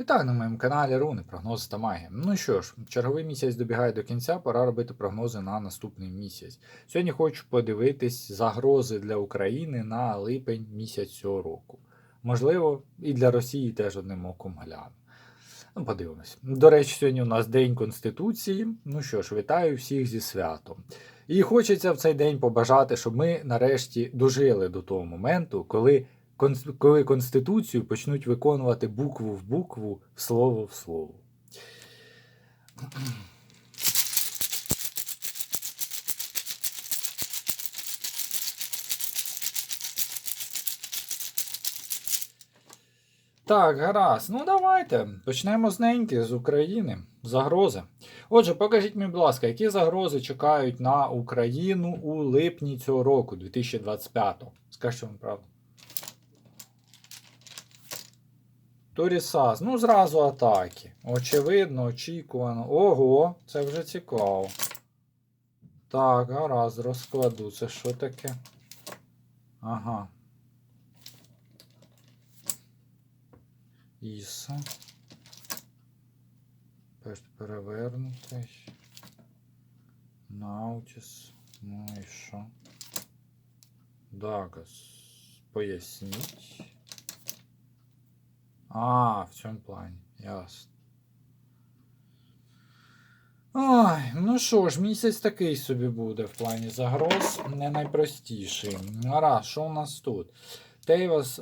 Вітаю на моєму каналі Руни, прогнози та магія. Ну що ж, черговий місяць добігає до кінця, пора робити прогнози на наступний місяць. Сьогодні хочу подивитись загрози для України на липень місяць цього року. Можливо, і для Росії теж одним оком гляну. Ну, подивимось. До речі, сьогодні у нас День Конституції. Ну що ж, вітаю всіх зі святом. І хочеться в цей день побажати, щоб ми нарешті дожили до того моменту, коли коли Конституцію почнуть виконувати букву в букву, слово в слово. Так, гаразд. Ну давайте. Почнемо з неньки, з України. Загрози. Отже, покажіть мені, будь ласка, які загрози чекають на Україну у липні цього року, 2025 Скажіть вам правду. Торісас. Ну, зразу атаки. Очевидно, очікувано. Ого, це вже цікаво. Так, гаразд, розкладу. Це що таке? Ага. Іса. Перевернутий. Наутіс. Ну і що? Дагас. Поясніть. А, в цьому плані. Ясно. Ой, ну що ж, місяць такий собі буде в плані загроз, не найпростіший. Гаразд, що у нас тут? Тейвас,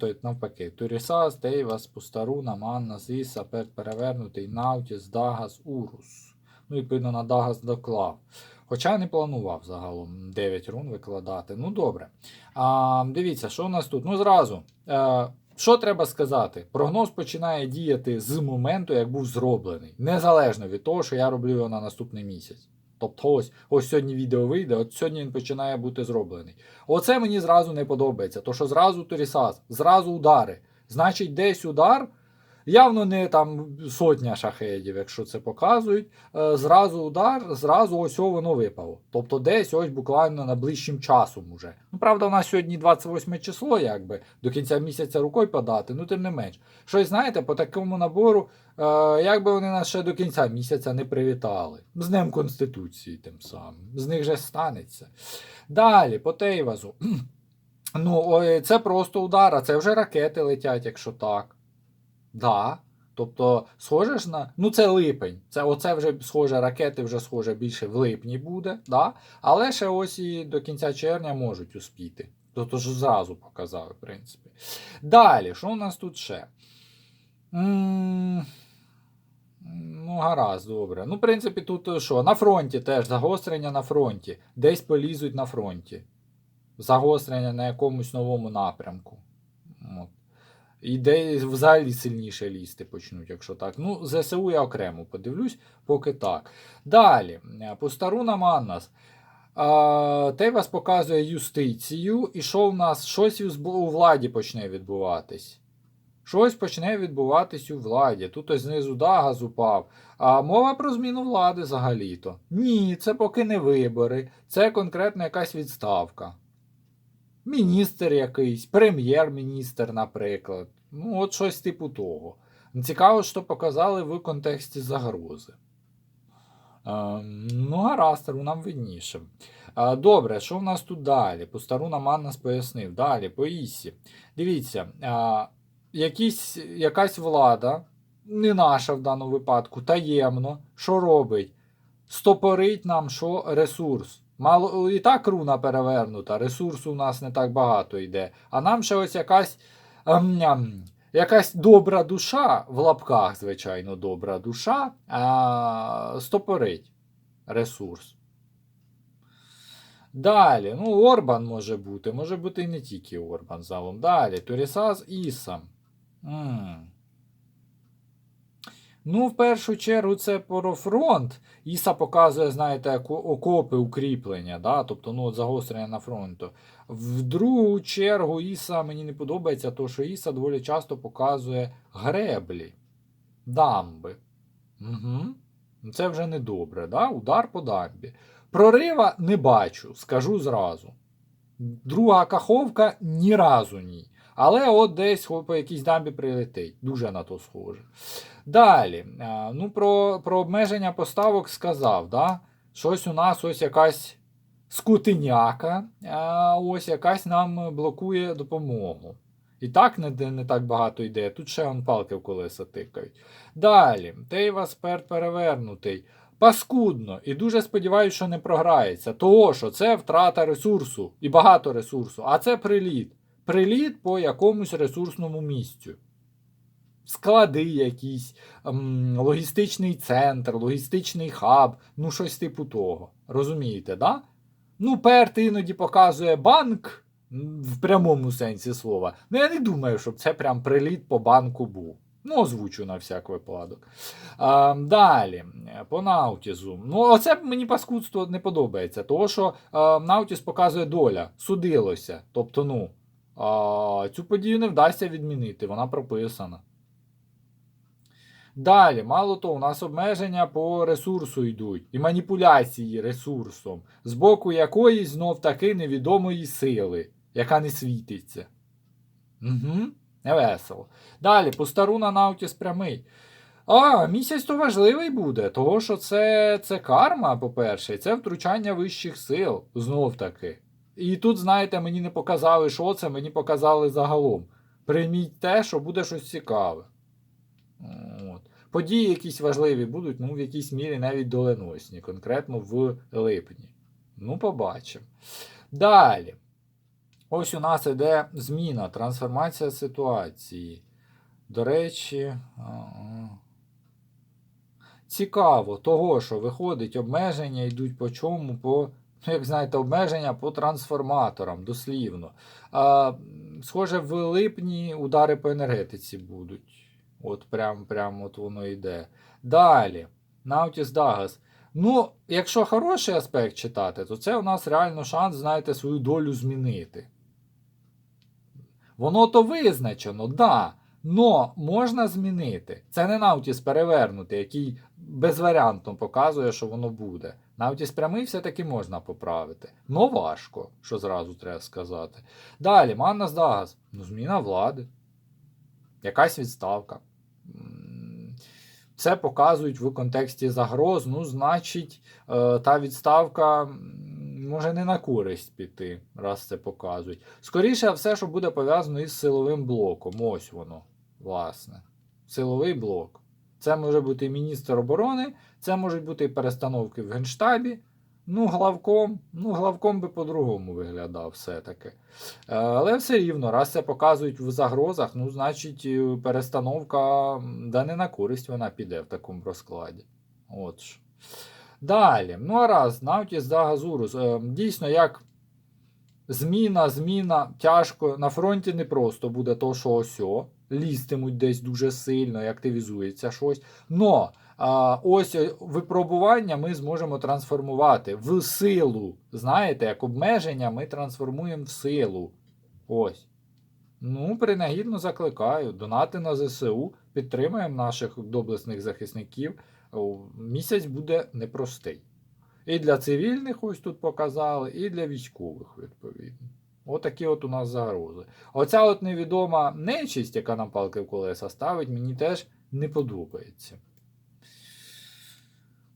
той, навпаки, Турісас, Тейвас, Пустаруна, Манна, Зіса, Пер- перевернутий, Наутіс, Дагас, Урус. Ну, відповідно, на Дагас доклав. Хоча не планував загалом 9 рун викладати. Ну, добре. А, дивіться, що у нас тут? Ну, зразу. Е, що треба сказати? Прогноз починає діяти з моменту, як був зроблений, незалежно від того, що я роблю його на наступний місяць. Тобто, ось ось сьогодні відео вийде, от сьогодні він починає бути зроблений. Оце мені зразу не подобається. То що зразу Торісас, зразу удари. Значить, десь удар, явно не там сотня шахедів, якщо це показують. Е, зразу удар, зразу ось воно випало. Тобто десь ось буквально найближчим часом уже. Ну, правда, у нас сьогодні 28 число, якби до кінця місяця рукою подати, ну тим не менш. Щось знаєте, по такому набору, е, якби вони нас ще до кінця місяця не привітали. З Днем Конституції тим самим. З них же станеться. Далі, по Тейвазу. Ну, це просто удар, а це вже ракети летять, якщо так. Да. Тобто, схоже ж на. Ну, це липень. Це оце вже схоже, ракети вже схоже більше в липні буде, да? але ще ось і до кінця червня можуть успіти. Тобто ж зразу показали, в принципі. Далі, що у нас тут ще? м Ну, гаразд, добре. Ну, в принципі, тут е, що? На фронті теж загострення на фронті. Десь полізуть на фронті. Загострення на якомусь новому напрямку. От. І взагалі сильніше лізти почнуть, якщо так. Ну, ЗСУ я окремо подивлюсь, поки так. Далі, Постаруна. А, Тейвас показує юстицію, і що в нас щось у у владі почне відбуватись. Щось почне відбуватись у владі. Тут ось знизу Дагаз упав. А мова про зміну влади взагалі-то. Ні, це поки не вибори, це конкретно якась відставка. Міністр якийсь, прем'єр-міністр, наприклад. Ну, от щось типу того. Цікаво, що показали в контексті загрози. Ем, ну, гаразд, нам видніше. Е, добре, що в нас тут далі? Постаруна Маннас пояснив. Далі, по Ісі. Дивіться, е, якісь, якась влада, не наша в даному випадку, таємно, що робить? Стопорить нам що ресурс. Мало і так руна перевернута, ресурсу у нас не так багато йде. А нам ще ось якась, ем, ем, якась добра душа, в лапках, звичайно, добра душа, а, стопорить ресурс. Далі, ну, Орбан може бути, може бути і не тільки Орбан залом. Далі, Турісас Іса. м Ну, в першу чергу, це про фронт. Іса показує, знаєте, окопи укріплення, да? тобто ну, от загострення на фронту. В другу чергу Іса мені не подобається, тому що Іса доволі часто показує греблі, дамби. Угу. Це вже не добре, да? удар по дамбі. Прорива не бачу, скажу зразу. Друга каховка ні разу ні. Але от десь по якійсь дамбі прилетить. Дуже на то схоже. Далі, ну про, про обмеження поставок сказав, да? Щось у нас ось якась скутиняка, ось якась нам блокує допомогу. І так не, не так багато йде. Тут ще он палки в колеса тикають. Далі, Тейва сперт перевернутий. Паскудно. І дуже сподіваюся, що не програється. Того, що це втрата ресурсу і багато ресурсу, а це приліт. Приліт по якомусь ресурсному місцю. Склади якісь, ем, логістичний центр, логістичний хаб, ну щось типу того. Розумієте, да? Ну, перт іноді показує банк в прямому сенсі слова. Ну, я не думаю, щоб це прям приліт по банку був. Ну, озвучу на всяк випадок. А, далі, по Наутізу. Ну, оце мені паскудство не подобається, тому що а, Наутіс показує доля, судилося. Тобто, ну, а, цю подію не вдасться відмінити, вона прописана. Далі, мало того, у нас обмеження по ресурсу йдуть і маніпуляції ресурсом, з боку якоїсь знов таки невідомої сили, яка не світиться. Угу, невесело. Далі, по стару на Наутіс прямий. А, місяць то важливий буде, того що це, це карма, по-перше, це втручання вищих сил, знов таки. І тут, знаєте, мені не показали, що це, мені показали загалом. Прийміть те, що буде щось цікаве. От. Події якісь важливі будуть, ну, в якійсь мірі навіть доленосні, конкретно в липні. Ну, побачимо. Далі. Ось у нас іде зміна, трансформація ситуації. До речі, цікаво того, що виходить, обмеження йдуть по чому? По, ну, як знаєте, обмеження по трансформаторам, дослівно. Схоже, в липні удари по енергетиці будуть. От прям, прям от воно йде. Далі. Наутіс Дагас. Ну, якщо хороший аспект читати, то це у нас реально шанс, знаєте, свою долю змінити. Воно то визначено, да. Но можна змінити. Це не Наутіс перевернутий, який безваріантно показує, що воно буде. Наутіс прямий все-таки можна поправити. Но важко, що зразу треба сказати. Далі, Маннас Дагас. Ну, зміна влади. Якась відставка. Це показують в контексті загроз. Ну, значить, е, та відставка може не на користь піти, раз це показують. Скоріше, все, що буде пов'язано із силовим блоком. Ось воно, власне. Силовий блок. Це може бути міністр оборони, це можуть бути перестановки в Генштабі. Ну, главком, ну, главком би по-другому виглядав все-таки. Е, Але все рівно, раз це показують в загрозах, ну, значить, е, перестановка да не на користь вона піде в такому розкладі. От ж. Далі. Ну, а раз, Наутіс да Газурус. Е, Дійсно, як зміна, зміна, тяжко. На фронті не просто буде то, що осьо. Лізтимуть десь дуже сильно і активізується щось. Но ось е, випробування ми зможемо трансформувати в силу. Знаєте, як обмеження ми трансформуємо в силу. Ось. Ну, принагідно закликаю. Донати на ЗСУ, підтримаємо наших доблесних захисників. Місяць буде непростий. І для цивільних ось тут показали, і для військових, відповідно. Отакі от у нас загрози. Оця от невідома нечисть, яка нам палки в колеса ставить, мені теж не подобається.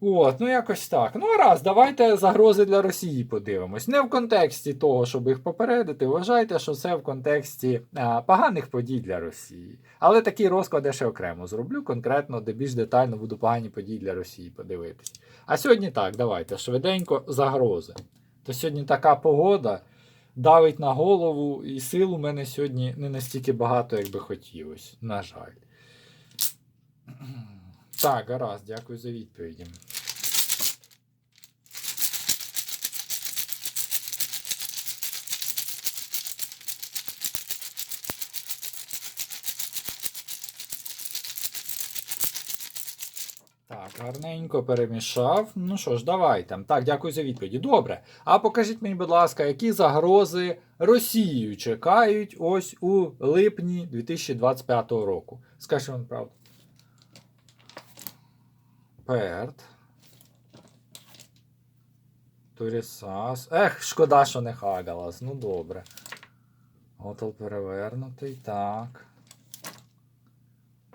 От, ну якось так. Ну, раз, давайте загрози для Росії подивимось. Не в контексті того, щоб їх попередити. Вважайте, що це в контексті а, поганих подій для Росії. Але такий розклад я ще окремо зроблю, конкретно, де більш детально буду погані події для Росії подивитись. А сьогодні так, давайте швиденько загрози. То сьогодні така погода давить на голову, і сил у мене сьогодні не настільки багато, як би хотілося. На жаль. Так, гаразд, дякую за відповіді. Так, гарненько перемішав. Ну що ж, давайте. Так, дякую за відповіді. Добре. А покажіть мені, будь ласка, які загрози Росію чекають ось у липні 2025 року. Скажіть вам правду. Перт. Турісас. Ех, шкода, що не Хагалас. Ну добре. Отал перевернутий, так.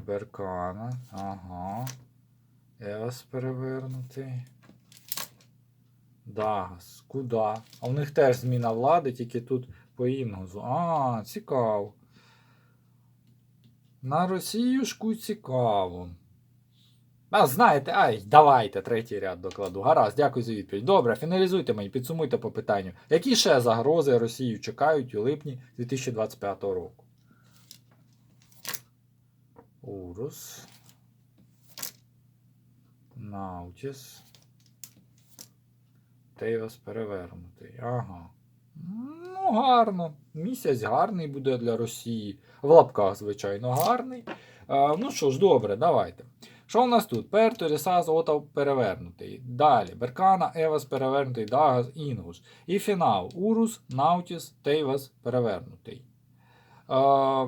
Беркана, ага. Евас перевернутий. Дагас. Куда? А у них теж зміна влади, тільки тут по інгузу. А, цікаво. На Росіюшку цікаво. А, знаєте, ай, давайте третій ряд докладу. Гаразд, дякую за відповідь. Добре, фіналізуйте мені, підсумуйте по питанню. Які ще загрози Росію чекають у липні 2025 року? Урус. Наутіс. Тейвас перевернутий. Ага. Ну, гарно. Місяць гарний буде для Росії. В лапках, звичайно, гарний. А, ну що ж, добре, давайте. Що у нас тут? Перто, Рісаз, Отав перевернутий. Далі. Беркана, Евас перевернутий, Дагас, Інгус. І фінал. Урус, Наутіс, Тейвас перевернутий. А,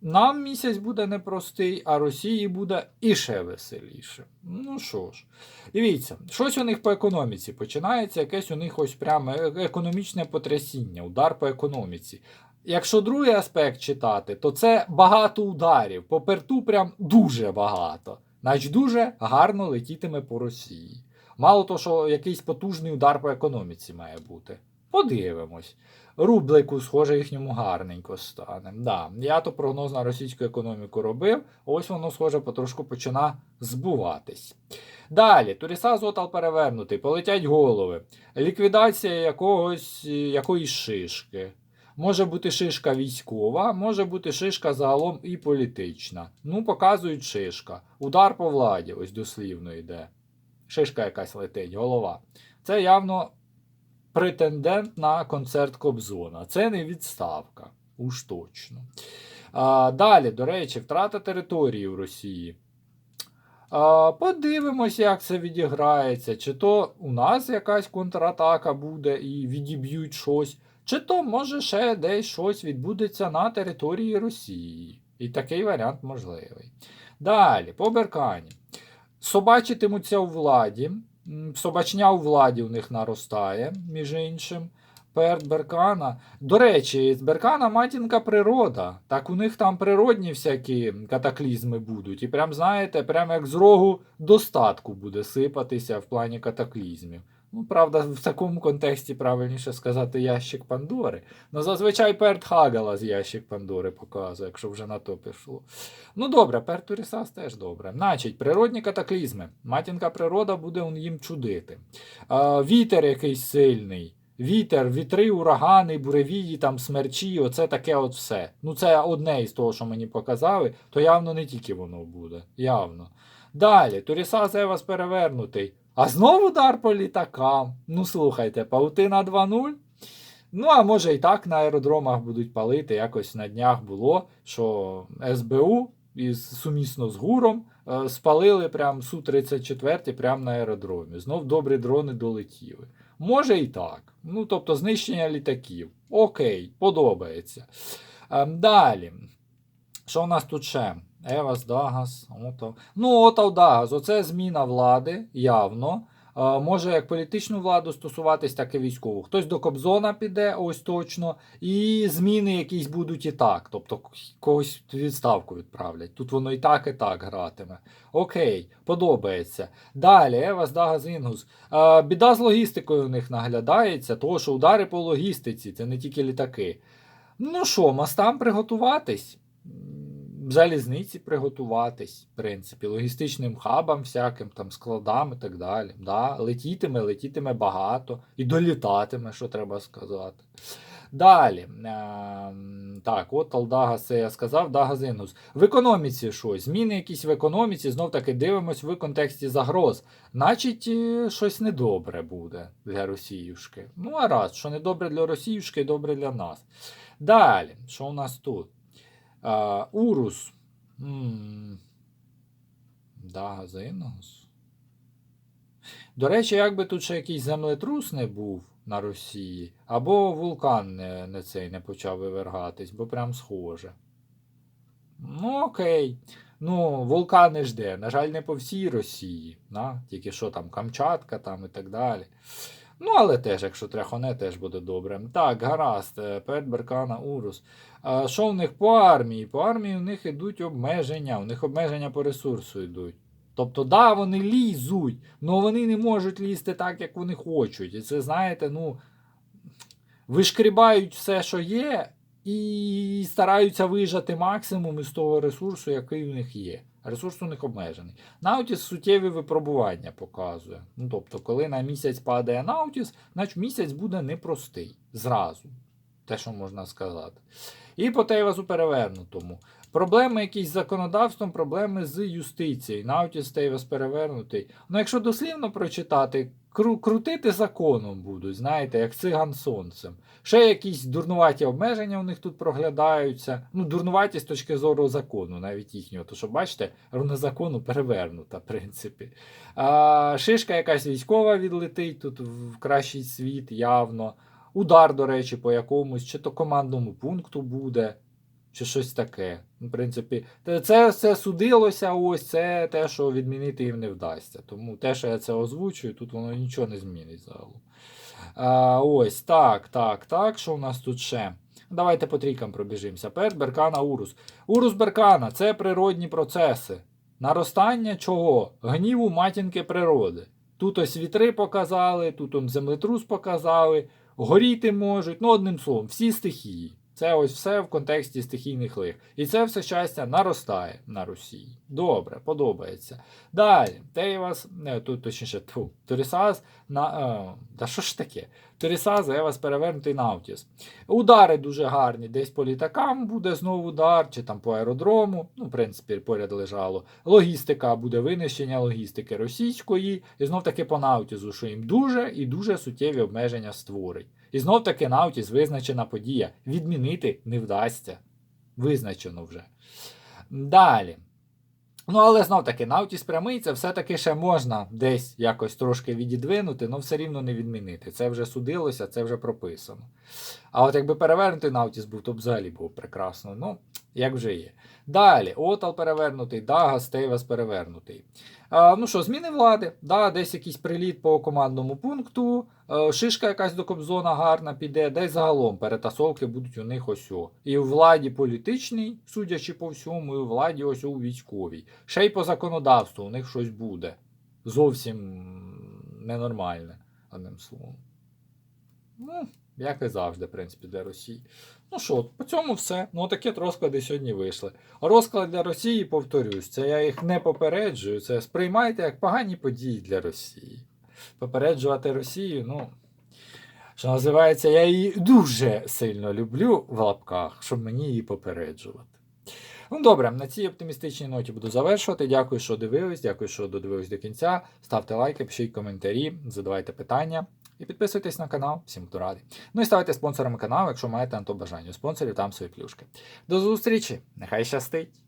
нам місяць буде непростий, а Росії буде іще веселіше. Ну що ж, дивіться, щось у них по економіці починається, якесь у них ось прямо е- економічне потрясіння, удар по економіці. Якщо другий аспект читати, то це багато ударів. По перту прям дуже багато. Значить, дуже гарно летітиме по Росії. Мало того, що якийсь потужний удар по економіці має бути. Подивимось. Рублику, схоже, їхньому гарненько стане. Да, я то прогноз на російську економіку робив, ось воно, схоже, потрошку почина збуватись. Далі, Туріса Зотал перевернутий, полетять голови. Ліквідація якогось, якоїсь шишки. Може бути шишка військова, може бути шишка загалом і політична. Ну, показують шишка. Удар по владі, ось дослівно йде. Шишка якась летить, голова. Це явно претендент на концерт Кобзона. Це не відставка. Уж точно. А, далі, до речі, втрата території в Росії. А, подивимось, як це відіграється. Чи то у нас якась контратака буде і відіб'ють щось, чи то може ще десь щось відбудеться на території Росії. І такий варіант можливий. Далі, по Беркані. Собачитимуться у владі. Собачня у владі у них наростає, між іншим. Перед Беркана. До речі, з Беркана матінка природа. Так у них там природні всякі катаклізми будуть. І прям, знаєте, прям як з рогу достатку буде сипатися в плані катаклізмів. Ну, правда, в такому контексті правильніше сказати ящик Пандори. Ну, зазвичай Перт Хагала з ящик Пандори показує, якщо вже на то пішло. Ну добре, Перт Турісас теж добре. Значить, природні катаклізми. Матінка природа буде їм чудити. А, вітер якийсь сильний. Вітер, вітри, урагани, буревії, там смерчі, оце таке от все. Ну, це одне із того, що мені показали, то явно не тільки воно буде. Явно. Далі, Туріса Зевас перевернутий. А знову удар по літакам. Ну, слухайте, паутина 2-0. Ну, а може і так на аеродромах будуть палити. Якось на днях було, що СБУ із сумісно з гуром е, спалили прям Су-34 прямо на аеродромі. Знов добрі дрони долетіли. Може і так. Ну, тобто знищення літаків. Окей, подобається. Ем, далі. Що у нас тут ще? Евас, Дагас, Отав. Ну, Отав Дагас. Оце зміна влади, явно. Може як політичну владу стосуватись, так і військову. Хтось до Кобзона піде, ось точно. І зміни якісь будуть і так. Тобто когось відставку відправлять. Тут воно і так, і так гратиме. Окей, подобається. Далі, Евас, Дагас, Інгус. Е, біда з логістикою у них наглядається, того, що удари по логістиці, це не тільки літаки. Ну що, мостам приготуватись? Залізниці приготуватись, в принципі, логістичним хабам, всяким там складам і так далі. Да, летітиме, летітиме багато і долітатиме, що треба сказати. Далі. Ем, так, от Алдага, це я сказав, Дагазинус. В економіці що? Зміни якісь в економіці, знов таки дивимось в контексті загроз. Значить, е, щось недобре буде для Росіюшки. Ну, а раз, що недобре для Росіюшки, добре для нас. Далі, що у нас тут? А, Урус. М, Дагазинус. До речі, якби тут ще якийсь землетрус не був на Росії, або вулкан не, не цей не почав вивергатись, бо прям схоже. Ну, окей. Ну, вулкани жде. На жаль, не по всій Росії. На? Тільки що там Камчатка там і так далі. Ну, але теж, якщо тряхоне, теж буде добре. Так, гаразд, е, Беркана, Урус. А що в них по армії? По армії у них йдуть обмеження, у них обмеження по ресурсу йдуть. Тобто, да, вони лізуть, але вони не можуть лізти так, як вони хочуть. І це, знаєте, ну, вишкрібають все, що є, і стараються вижати максимум із того ресурсу, який у них є. Ресурс у них обмежений. Наутіс суттєві випробування показує. Ну, тобто, коли на місяць падає Наутіс, значить місяць буде непростий зразу. Те, що можна сказати. І по Тейвасу перевернутому. Проблеми якісь з законодавством, проблеми з юстицією. Наутіс Тейвас перевернутий. Ну, якщо дослівно прочитати, кру- крутити законом будуть, знаєте, як циган сонцем. Ще якісь дурнуваті обмеження у них тут проглядаються. Ну, дурнуваті з точки зору закону, навіть їхнього. То що, бачите, руна закону перевернута, в принципі. А, шишка якась військова відлетить тут в кращий світ, явно. Удар, до речі, по якомусь, чи то командному пункту буде, чи щось таке. В принципі, це все судилося, ось це те, що відмінити їм не вдасться. Тому те, що я це озвучую, тут воно нічого не змінить загалом. А, ось так, так, так. Що у нас тут ще? Давайте по трійкам пробіжимося. Перт, Беркана, Урус. Урус Беркана це природні процеси. Наростання чого? Гніву матінки природи. Тут ось вітри показали, тут землетрус показали, горіти можуть, ну одним словом, всі стихії. Це ось все в контексті стихійних лих. І це все щастя наростає на Росії. Добре, подобається. Далі, Тейвас, не, тут точніше, тьфу, Торісас на. Е, та що ж таке? Торісас, Евас перевернутий Наутіс. Удари дуже гарні. Десь по літакам буде знову удар, чи там по аеродрому. Ну, в принципі, поряд лежало. Логістика буде винищення логістики російської, і знов таки по Наутізу, що їм дуже і дуже суттєві обмеження створить. І знов таки Наутіс визначена подія. Відмінити не вдасться. Визначено вже. Далі. Ну, але знов таки, Наутіс прямий, це все-таки ще можна десь якось трошки відідвинути, але все рівно не відмінити. Це вже судилося, це вже прописано. А от якби перевернути Наутіс був, то б взагалі був прекрасно. Ну, як вже є. Далі, Отал перевернутий, Дага, Стейвас перевернутий. А, ну що, зміни влади, да, десь якийсь приліт по командному пункту, е, шишка якась до Кобзона гарна піде, десь загалом перетасовки будуть у них ось. о. І у владі політичній, судячи по всьому, і у владі ось у військовій. Ще й по законодавству у них щось буде. Зовсім ненормальне, одним словом. Ну, як і завжди, в принципі, для Росії. Ну що, по цьому все. Ну, такі розклади сьогодні вийшли. Розклад для Росії, повторюсь, це я їх не попереджую. Це сприймайте як погані події для Росії. Попереджувати Росію, ну. Що називається, я її дуже сильно люблю в лапках, щоб мені її попереджувати. Ну добре, на цій оптимістичній ноті буду завершувати. Дякую, що дивились, дякую, що додивились до кінця. Ставте лайки, пишіть коментарі, задавайте питання і підписуйтесь на канал. Всім буду радий. Ну і ставайте спонсорами каналу, якщо маєте на то бажання. У спонсорів там свої плюшки. До зустрічі! Нехай щастить!